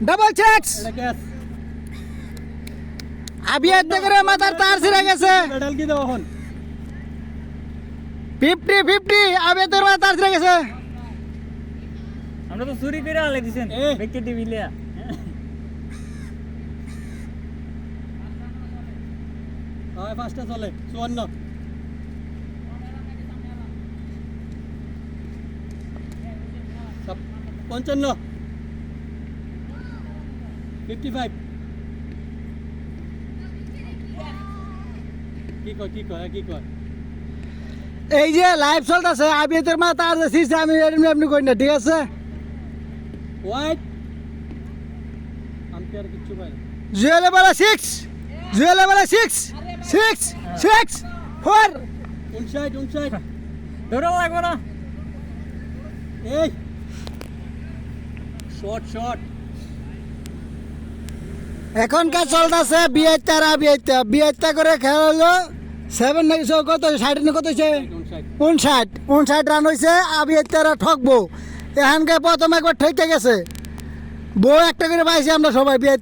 Double catch আবি এতে করে মাথার তার ছিঁড়ে গেছে ফিফটি ফিফটি আবি তোর মাথার তার ছিঁড়ে গেছে আমরা তো চুরি করে আলে দিছেন এ। ব্যক্তি টিভি লিয়া হয় পাঁচটা চলে চুয়ান্ন পঞ্চান্ন ফিফটি ফাইভ কি কয় কি কয় কি কয়? এই যে লাইভ চলতেছে আবি তোর মাথা তার যে ছিঁড়ছে আমি এমনি এমনি করি না ঠিক আছে? হোয়াইট আমি আর কিচ্ছু পাই জুয়েলে বলে সিক্স জুয়েলে বলে সিক্স সিক্স সিক্স ফোর উনষাট উনষাট ধরো লাগবো না। এই। শর্ট শর্ট এখনকার চলতেছে বিয়েটা আর বিয়ের করে খেলা হলো। সেভেন নাকি কত, ষাট না কত হয়েছে? উনষাট। উনষাট রান হয়েছে, আর তারা ঠকবো। এখানকে প্রথমে একবার ঠেকে গেছে। বউ একটা করে পাইছি আমরা সবাই বিয়ের